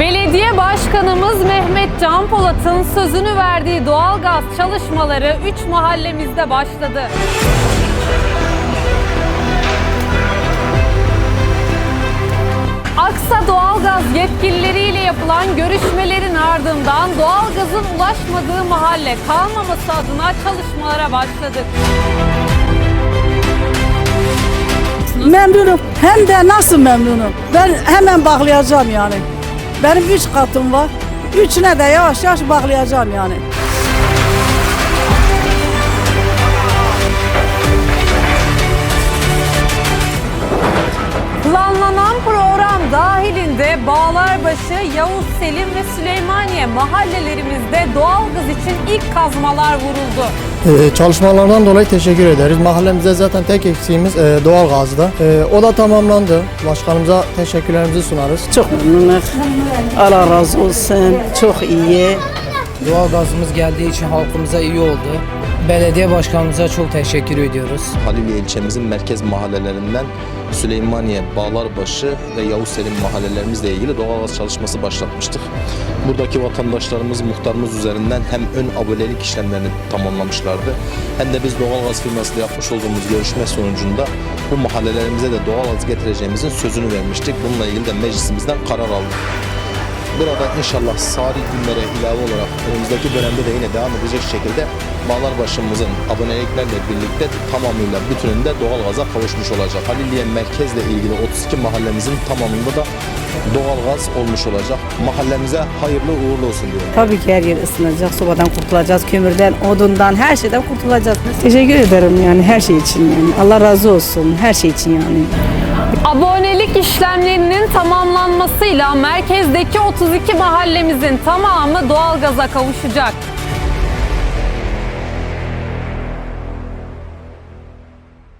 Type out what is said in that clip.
Belediye Başkanımız Mehmet Can Polat'ın sözünü verdiği doğalgaz çalışmaları 3 mahallemizde başladı. Aksa Doğalgaz yetkilileriyle yapılan görüşmelerin ardından doğalgazın ulaşmadığı mahalle kalmaması adına çalışmalara başladık. Memnunum. Hem de nasıl memnunum. Ben hemen bağlayacağım yani. Benim üç katım var. Üçüne de yavaş yavaş bağlayacağım yani. Planlanan program dahilinde Bağlarbaşı, Yavuz Selim ve Süleymaniye mahallelerimizde doğalgaz için ilk kazmalar vuruldu. Ee, Çalışmalardan dolayı teşekkür ederiz. Mahallemizde zaten tek eksiğimiz e, doğal gazdı. E, O da tamamlandı. Başkanımıza teşekkürlerimizi sunarız. Çok memnunum. Allah razı olsun. Çok iyi. Doğal gazımız geldiği için halkımıza iyi oldu. Belediye başkanımıza çok teşekkür ediyoruz. Haliliye ilçemizin merkez mahallelerinden Süleymaniye, Bağlarbaşı ve Yavuz Selim mahallelerimizle ilgili doğalgaz çalışması başlatmıştık. Buradaki vatandaşlarımız muhtarımız üzerinden hem ön abonelik işlemlerini tamamlamışlardı hem de biz doğalgaz firmasıyla yapmış olduğumuz görüşme sonucunda bu mahallelerimize de doğalgaz getireceğimizin sözünü vermiştik. Bununla ilgili de meclisimizden karar aldık. Burada inşallah sari günlere ilave olarak önümüzdeki dönemde de yine devam edecek şekilde Bağlarbaşı'mızın aboneliklerle birlikte tamamıyla bütününde doğalgaza kavuşmuş olacak. Haliliye merkezle ilgili 32 mahallemizin tamamında da doğalgaz olmuş olacak. Mahallemize hayırlı uğurlu olsun diyorum. Tabii ki her yer ısınacak. Sobadan kurtulacağız. Kömürden, odundan, her şeyden kurtulacağız. Teşekkür ederim yani her şey için. Yani. Allah razı olsun her şey için yani. Abonelik işlemlerinin tamamlanmasıyla merkezdeki 32 mahallemizin tamamı doğalgaza kavuşacak.